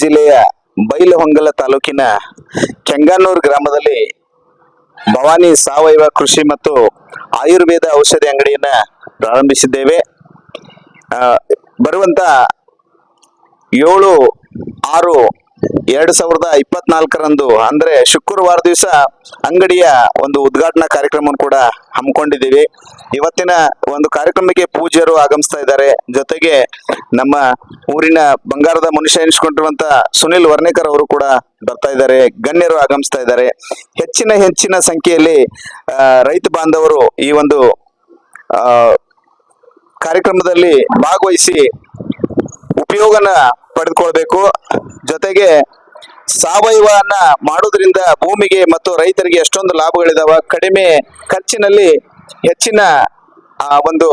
ಜಿಲ್ಲೆಯ ಬೈಲಹೊಂಗಲ ತಾಲೂಕಿನ ಕೆಂಗನೂರ್ ಗ್ರಾಮದಲ್ಲಿ ಭವಾನಿ ಸಾವಯವ ಕೃಷಿ ಮತ್ತು ಆಯುರ್ವೇದ ಔಷಧಿ ಅಂಗಡಿಯನ್ನ ಪ್ರಾರಂಭಿಸಿದ್ದೇವೆ. ಬರುವಂತ ಏಳು, ಆರು ಎರಡು ಸಾವಿರದ ಇಪ್ಪತ್ನಾಲ್ಕರಂದು, ಅಂದ್ರೆ ಶುಕ್ರವಾರ ದಿವಸ ಅಂಗಡಿಯ ಒಂದು ಉದ್ಘಾಟನಾ ಕಾರ್ಯಕ್ರಮವನ್ನು ಕೂಡ ಹಮ್ಮಿಕೊಂಡಿದ್ದೀವಿ. ಇವತ್ತಿನ ಒಂದು ಕಾರ್ಯಕ್ರಮಕ್ಕೆ ಪೂಜ್ಯರು ಆಗಮಿಸ್ತಾ ಇದ್ದಾರೆ. ಜೊತೆಗೆ ನಮ್ಮ ಊರಿನ ಬಂಗಾರದ ಮನುಷ್ಯ ಎನಿಸ್ಕೊಂಡಿರುವಂತ ಸುನಿಲ್ ವರ್ಣೇಕರ್ ಅವರು ಕೂಡ ಬರ್ತಾ ಇದ್ದಾರೆ. ಗಣ್ಯರು ಆಗಮಿಸ್ತಾ ಇದ್ದಾರೆ. ಹೆಚ್ಚಿನ ಹೆಚ್ಚಿನ ಸಂಖ್ಯೆಯಲ್ಲಿ ರೈತ ಬಾಂಧವರು ಈ ಒಂದು ಕಾರ್ಯಕ್ರಮದಲ್ಲಿ ಭಾಗವಹಿಸಿ ಉಪಯೋಗನ ಪಡೆದುಕೊಳ್ಬೇಕು. ಜೊತೆಗೆ ಸಾವಯವನ್ನ ಮಾಡೋದ್ರಿಂದ ಭೂಮಿಗೆ ಮತ್ತು ರೈತರಿಗೆ ಎಷ್ಟೊಂದು ಲಾಭಗಳಿದಾವ, ಕಡಿಮೆ ಖರ್ಚಿನಲ್ಲಿ ಹೆಚ್ಚಿನ, ಆ, ಒಂದು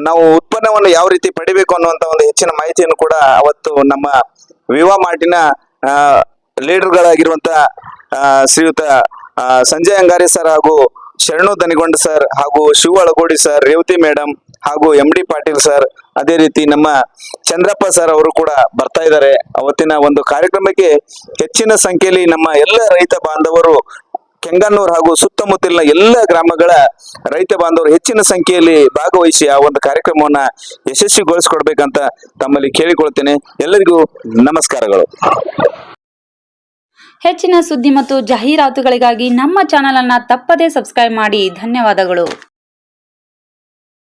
ನಾವು ಉತ್ಪನ್ನವನ್ನು ಯಾವ ರೀತಿ ಪಡಿಬೇಕು ಅನ್ನುವಂತ ಒಂದು ಹೆಚ್ಚಿನ ಮಾಹಿತಿಯನ್ನು ಕೂಡ ಅವತ್ತು ನಮ್ಮ ವಿವಾ ಮಾರ್ಟಿನ ಲೀಡರ್ಗಳಾಗಿರುವಂತ ಶ್ರೀಯುತ ಸಂಜಯ್ ಅಂಗಾರಿ ಸರ್ ಹಾಗೂ ಶರಣು ದನಿಗೊಂಡ ಸರ್ ಹಾಗೂ ಶಿವ ಅಳಗೋಡಿ ಸರ್, ರೇವತಿ ಮೇಡಮ್ ಹಾಗೂ ಎಂ ಡಿ ಪಾಟೀಲ್ ಸರ್ ಅದೇ ರೀತಿ ನಮ್ಮ ಚಂದ್ರಪ್ಪ ಸರ್ ಅವರು ಕೂಡ ಬರ್ತಾ ಇದ್ದಾರೆ. ಅವತ್ತಿನ ಒಂದು ಕಾರ್ಯಕ್ರಮಕ್ಕೆ ಹೆಚ್ಚಿನ ಸಂಖ್ಯೆಯಲ್ಲಿ ನಮ್ಮ ಎಲ್ಲ ರೈತ ಬಾಂಧವರು, ಕೆಂಗನ್ನೂರ್ ಹಾಗೂ ಸುತ್ತಮುತ್ತಲಿನ ಎಲ್ಲ ಗ್ರಾಮಗಳ ರೈತ ಬಾಂಧವರು ಹೆಚ್ಚಿನ ಸಂಖ್ಯೆಯಲ್ಲಿ ಭಾಗವಹಿಸಿ ಆ ಒಂದು ಕಾರ್ಯಕ್ರಮವನ್ನ ಯಶಸ್ವಿಗೊಳಿಸಿಕೊಡ್ಬೇಕಂತ ತಮ್ಮಲ್ಲಿ ಕೇಳಿಕೊಳ್ತೇನೆ. ಎಲ್ಲರಿಗೂ ನಮಸ್ಕಾರಗಳು. ಹೆಚ್ಚಿನ ಸುದ್ದಿ ಮತ್ತು ಜಾಹೀರಾತುಗಳಿಗಾಗಿ ನಮ್ಮ ಚಾನಲ್ ಅನ್ನ ತಪ್ಪದೇ ಸಬ್ಸ್ಕ್ರೈಬ್ ಮಾಡಿ. ಧನ್ಯವಾದಗಳು.